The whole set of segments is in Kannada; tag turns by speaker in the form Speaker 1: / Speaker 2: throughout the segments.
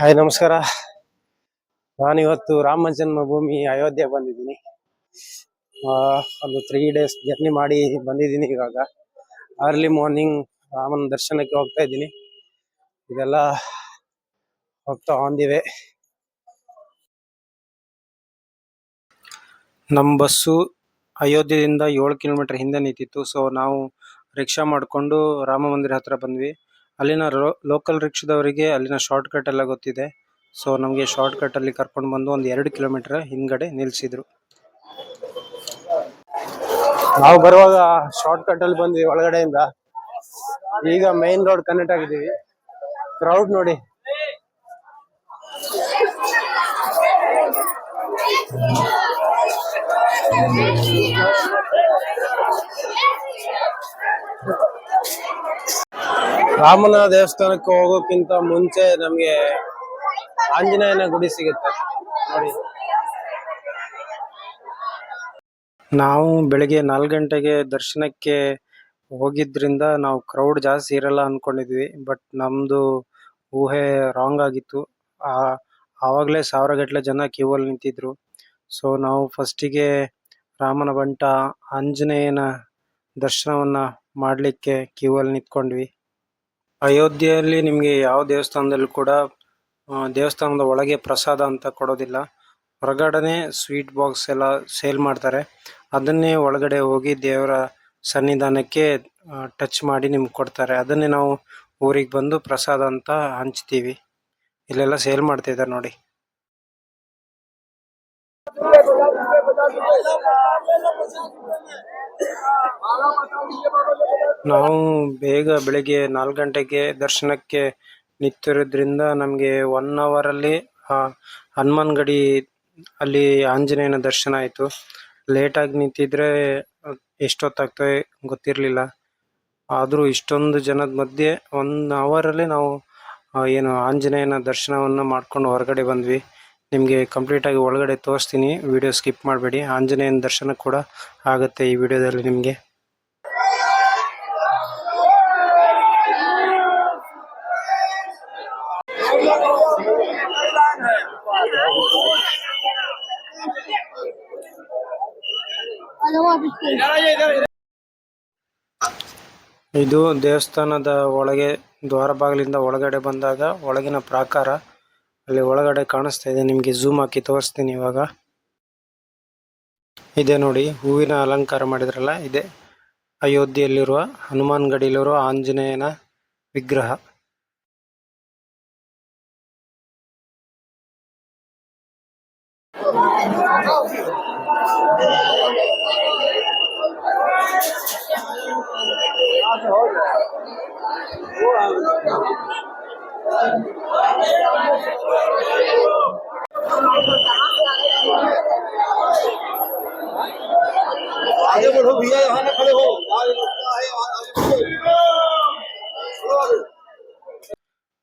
Speaker 1: ಹಾಯ್, ನಮಸ್ಕಾರ. ನಾನಿವತ್ತು ರಾಮ ಜನ್ಮಭೂಮಿ ಅಯೋಧ್ಯೆ ಬಂದಿದ್ದೀನಿ. ಒಂದು ತ್ರೀ ಡೇಸ್ ಜರ್ನಿ ಮಾಡಿ ಬಂದಿದ್ದೀನಿ ಇವಾಗ. ಅರ್ಲಿ ಮಾರ್ನಿಂಗ್ ರಾಮನ ದರ್ಶನಕ್ಕೆ ಹೋಗ್ತಾ ಇದ್ದೀನಿ. ಇದೆಲ್ಲ ಹೋಗ್ತಾ ಹೊಂದಿವೆ ನಮ್ಮ ಬಸ್ಸು ಅಯೋಧ್ಯೆಯಿಂದ ಏಳು ಕಿಲೋಮೀಟರ್ ಹಿಂದೆ ನಿಂತಿತ್ತು. ಸೊ ನಾವು ರಿಕ್ಷಾ ಮಾಡಿಕೊಂಡು ರಾಮ ಮಂದಿರ ಹತ್ರ ಬಂದ್ವಿ. ಅಲ್ಲಿನ ಲೋಕಲ್ ರಿಕ್ಷಾದವರಿಗೆ ಅಲ್ಲಿನ ಶಾರ್ಟ್ ಕಟ್ ಎಲ್ಲ ಗೊತ್ತಿದೆ. ಸೊ ನಮಗೆ ಶಾರ್ಟ್ ಕಟ್ ಅಲ್ಲಿ ಕರ್ಕೊಂಡು ಬಂದು ಒಂದು ಎರಡು ಕಿಲೋಮೀಟರ್ ಹಿಂದ್ಗಡೆ ನಿಲ್ಸಿದ್ರು. ನಾವು ಬರುವಾಗ ಶಾರ್ಟ್ ಕಟ್ ಅಲ್ಲಿ ಬಂದ್ವಿ ಒಳಗಡೆಯಿಂದ. ಈಗ ಮೈನ್ ರೋಡ್ ಕನೆಕ್ಟ್ ಆಗಿದ್ದೀವಿ. ಕ್ರೌಡ್ ನೋಡಿ. ರಾಮನ ದೇವಸ್ಥಾನಕ್ಕೆ ಹೋಗೋಕ್ಕಿಂತ ಮುಂಚೆ ನಮಗೆ ಆಂಜನೇಯನ ಗುಡಿ ಸಿಗುತ್ತೆ. ನೋಡಿ. ನಾವು ಬೆಳಿಗ್ಗೆ ನಾಲ್ಕು ಗಂಟೆಗೆ ದರ್ಶನಕ್ಕೆ ಹೋಗಿದ್ರಿಂದ ನಾವು ಕ್ರೌಡ್ ಜಾಸ್ತಿ ಇರಲ್ಲ ಅನ್ಕೊಂಡಿದ್ವಿ ಬಟ್ ನಮ್ದು ಊಹೆ ರಾಂಗ್ ಆಗಿತ್ತು. ಆ, ಆವಾಗಲೇ ಸಾವಿರ ಗಟ್ಟಲೆ ಜನ ಕ್ಯೂ ಅಲ್ಲಿ ನಿಂತಿದ್ರು. ಸೊ ನಾವು ಫಸ್ಟಿಗೆ ರಾಮನ ಬಂಟ ಆಂಜನೇಯನ ದರ್ಶನವನ್ನ ಮಾಡಲಿಕ್ಕೆ ಕ್ಯೂ ಅಲ್ಲಿ ನಿಂತ್ಕೊಂಡ್ವಿ. ಅಯೋಧ್ಯೆಯಲ್ಲಿ ನಿಮಗೆ ಯಾವ ದೇವಸ್ಥಾನದಲ್ಲೂ ಕೂಡ ದೇವಸ್ಥಾನದ ಒಳಗೆ ಪ್ರಸಾದ ಅಂತ ಕೊಡೋದಿಲ್ಲ. ಹೊರಗಡೆನೆ ಸ್ವೀಟ್ ಬಾಕ್ಸ್ ಎಲ್ಲ ಸೇಲ್ ಮಾಡ್ತಾರೆ. ಅದನ್ನೇ ಒಳಗಡೆ ಹೋಗಿ ದೇವರ ಸನ್ನಿಧಾನಕ್ಕೆ ಟಚ್ ಮಾಡಿ ನಿಮ್ಗೆ ಕೊಡ್ತಾರೆ. ಅದನ್ನೇ ನಾವು ಊರಿಗೆ ಬಂದು ಪ್ರಸಾದ ಅಂತ ಹಂಚ್ತೀವಿ. ಇಲ್ಲೆಲ್ಲ ಸೇಲ್ ಮಾಡ್ತಾ ಇದ್ದಾರೆ ನೋಡಿ. ನಾವು ಬೇಗ ಬೆಳಿಗ್ಗೆ ನಾಲ್ಕು ಗಂಟೆಗೆ ದರ್ಶನಕ್ಕೆ ನಿಂತಿರೋದ್ರಿಂದ ನಮಗೆ ಒನ್ ಅವರಲ್ಲಿ ಹನುಮಾನ್ ಗಡಿ ಅಲ್ಲಿ ಆಂಜನೇಯನ ದರ್ಶನ ಆಯಿತು. ಲೇಟಾಗಿ ನಿಂತಿದ್ರೆ ಎಷ್ಟೊತ್ತಾಗ್ತದೆ ಗೊತ್ತಿರಲಿಲ್ಲ. ಆದರೂ ಇಷ್ಟೊಂದು ಜನದ ಮಧ್ಯೆ ಒನ್ ಅವರಲ್ಲಿ ನಾವು ಏನು ಆಂಜನೇಯನ ದರ್ಶನವನ್ನು ಮಾಡ್ಕೊಂಡು ಹೊರಗಡೆ ಬಂದ್ವಿ. ನಿಮಗೆ ಕಂಪ್ಲೀಟಾಗಿ ಒಳಗಡೆ ತೋರಿಸ್ತೀನಿ. ವಿಡಿಯೋ ಸ್ಕಿಪ್ ಮಾಡಬೇಡಿ. ಆಂಜನೇಯನ ದರ್ಶನ ಕೂಡ ಆಗುತ್ತೆ ಈ ವಿಡಿಯೋದಲ್ಲಿ ನಿಮಗೆ. ಇದು ದೇವಸ್ಥಾನದ ಒಳಗೆ, ದ್ವಾರ ಬಾಗಿಲಿಂದ ಒಳಗಡೆ ಬಂದಾಗ ಒಳಗಿನ ಪ್ರಾಕಾರ ಅಲ್ಲಿ ಒಳಗಡೆ ಕಾಣಿಸ್ತಾ ಇದೆ. ನಿಮಗೆ ಝೂಮ್ ಹಾಕಿ ತೋರಿಸ್ತೀನಿ ಇವಾಗ. ಇದೆ ನೋಡಿ, ಹೂವಿನ ಅಲಂಕಾರ ಮಾಡಿದ್ರಲ್ಲ, ಇದೆ. ಅಯೋಧ್ಯೆಯಲ್ಲಿರುವ ಹನುಮಾನ್ ಗಡಿಯಲ್ಲಿರುವ ಆಂಜನೇಯನ ವಿಗ್ರಹ.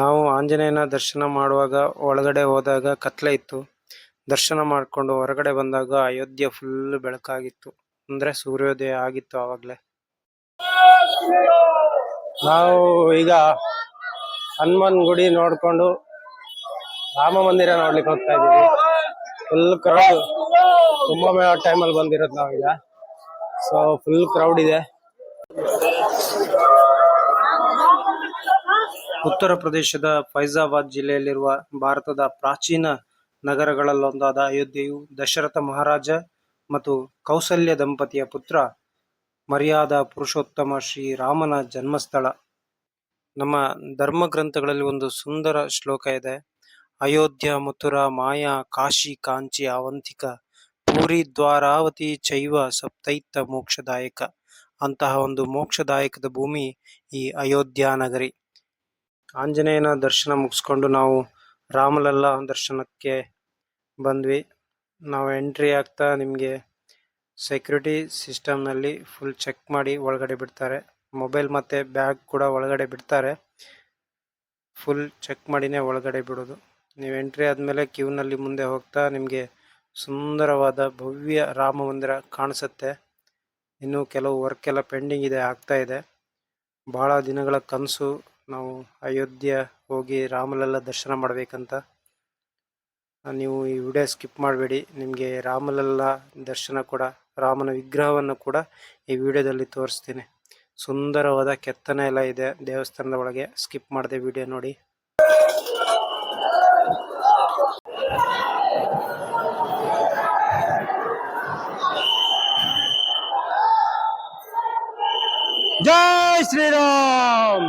Speaker 1: ನಾವು ಆಂಜನೇಯನ ದರ್ಶನ ಮಾಡುವಾಗ ಒಳಗಡೆ ಹೋದಾಗ ಕತ್ಲೆ ಇತ್ತು. ದರ್ಶನ ಮಾಡಿಕೊಂಡು ಹೊರಗಡೆ ಬಂದಾಗ ಅಯೋಧ್ಯೆ ಫುಲ್ ಬೆಳಕಾಗಿತ್ತು. ಅಂದ್ರೆ ಸೂರ್ಯೋದಯ ಆಗಿತ್ತು ಆವಾಗಲೇ. ನಾವು ಈಗ ಹನುಮಾನ್ ಗುಡಿ ನೋಡ್ಕೊಂಡು ರಾಮ ಮಂದಿರ ನೋಡ್ಲಿಕ್ಕೆ ಹೋಗ್ತಾ ಇದ್ದೀವಿ. ಫುಲ್ ಕ್ರೌಡ್ ತುಂಬಾ ಟೈಮಲ್ಲಿ ಬಂದಿರೋದು ನಾವೀಗ. ಸೊ ಫುಲ್ ಕ್ರೌಡ್ ಇದೆ. ಉತ್ತರ ಪ್ರದೇಶದ ಫೈಜಾಬಾದ್ ಜಿಲ್ಲೆಯಲ್ಲಿರುವ ಭಾರತದ ಪ್ರಾಚೀನ ನಗರಗಳಲ್ಲೊಂದಾದ ಅಯೋಧ್ಯೆಯು ದಶರಥ ಮಹಾರಾಜ ಮತ್ತು ಕೌಸಲ್ಯ ದಂಪತಿಯ ಪುತ್ರ ಮರ್ಯಾದ ಪುರುಷೋತ್ತಮ ಶ್ರೀ ರಾಮನ ಜನ್ಮಸ್ಥಳ. ನಮ್ಮ ಧರ್ಮ ಗ್ರಂಥಗಳಲ್ಲಿ ಒಂದು ಸುಂದರ ಶ್ಲೋಕ ಇದೆ. ಅಯೋಧ್ಯ ಮಥುರ ಮಾಯಾ ಕಾಶಿ ಕಾಂಚಿ ಅವಂತಿಕ ಪೂರಿ ದ್ವಾರಾವತಿ ಚೈವ ಸಪ್ತೈತ ಮೋಕ್ಷದಾಯಕ ಅಂತಹ ಒಂದು ಮೋಕ್ಷದಾಯಕದ ಭೂಮಿ ಈ ಅಯೋಧ್ಯ ನಗರಿ. ಆಂಜನೇಯನ ದರ್ಶನ ಮುಗಿಸ್ಕೊಂಡು ನಾವು ರಾಮಲಲ್ಲ ದರ್ಶನಕ್ಕೆ ಬಂದ್ವಿ. ನಾವು ಎಂಟ್ರಿ ಆಗ್ತಾ ನಿಮಗೆ ಸೆಕ್ಯೂರಿಟಿ ಸಿಸ್ಟಮ್ನಲ್ಲಿ ಫುಲ್ ಚೆಕ್ ಮಾಡಿ ಒಳಗಡೆ ಬಿಡ್ತಾರೆ. ಮೊಬೈಲ್ ಮತ್ತು ಬ್ಯಾಗ್ ಕೂಡ ಒಳಗಡೆ ಬಿಡ್ತಾರೆ. ಫುಲ್ ಚೆಕ್ ಮಾಡಿನೇ ಒಳಗಡೆ ಬಿಡೋದು. ನೀವು ಎಂಟ್ರಿ ಆದಮೇಲೆ ಕ್ಯೂನಲ್ಲಿ ಮುಂದೆ ಹೋಗ್ತಾ ನಿಮಗೆ ಸುಂದರವಾದ ಭವ್ಯ ರಾಮ ಮಂದಿರ ಕಾಣಿಸುತ್ತೆ. ಇನ್ನೂ ಕೆಲವು ವರ್ಕ್ ಎಲ್ಲ ಪೆಂಡಿಂಗ್ ಇದೆ, ಆಗ್ತಾ ಇದೆ. ಭಾಳ ದಿನಗಳ ಕನಸು ನಾವು ಅಯೋಧ್ಯೆ
Speaker 2: ಹೋಗಿ ರಾಮಲಲ್ಲ ದರ್ಶನ ಮಾಡಬೇಕಂತ. ನೀವು ಈ ವಿಡಿಯೋ ಸ್ಕಿಪ್ ಮಾಡಬೇಡಿ. ನಿಮಗೆ ರಾಮಲಲ್ಲ ದರ್ಶನ ಕೂಡ, ರಾಮನ ವಿಗ್ರಹವನ್ನು ಕೂಡ ಈ ವಿಡಿಯೋದಲ್ಲಿ ತೋರಿಸ್ತೀನಿ. ಸುಂದರವಾದ ಕೆತ್ತನೆ ಎಲ್ಲ ಇದೆ ದೇವಸ್ಥಾನದ ಒಳಗೆ. ಸ್ಕಿಪ್ ಮಾಡಿದೆ ವಿಡಿಯೋ ನೋಡಿ. ಜೈ ಶ್ರೀರಾಮ್!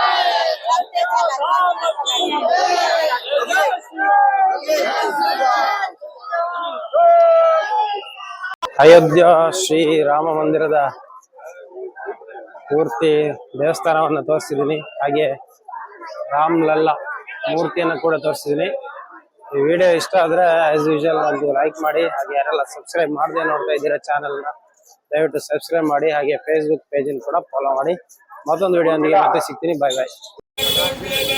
Speaker 2: ಅಯೋಧ್ಯ ಶ್ರೀ ರಾಮ ಮಂದಿರದ ಪೂರ್ತಿ ದೇವಸ್ಥಾನವನ್ನು ತೋರಿಸಿದ್ದೀನಿ. ಹಾಗೆ ರಾಮ್ ಲಲ್ಲಾ ಮೂರ್ತಿಯನ್ನು ಕೂಡ ತೋರಿಸಿದ್ದೀನಿ. ಈ ವಿಡಿಯೋ ಇಷ್ಟ ಆದ್ರೆ ಆಸ್ ಯೂಶಲ್ ಒಂದು ಲೈಕ್ ಮಾಡಿ, ಹಾಗೆ ಯಾರೆಲ್ಲ ಸಬ್ಸ್ಕ್ರೈಬ್ ಮಾಡದೆ ನೋಡ್ತಾ ಇದ್ದೀರಾ ಚಾನಲ್ನ ದಯವಿಟ್ಟು ಸಬ್ಸ್ಕ್ರೈಬ್ ಮಾಡಿ, ಹಾಗೆ ಫೇಸ್ಬುಕ್ ಪೇಜನ್ನು ಕೂಡ ಫಾಲೋ ಮಾಡಿ. ಮತ್ತೊಂದು ವಿಡಿಯೋ ಮತ್ತೆ ಸಿಗ್ತೀನಿ. ಬಾಯ್ ಬಾಯ್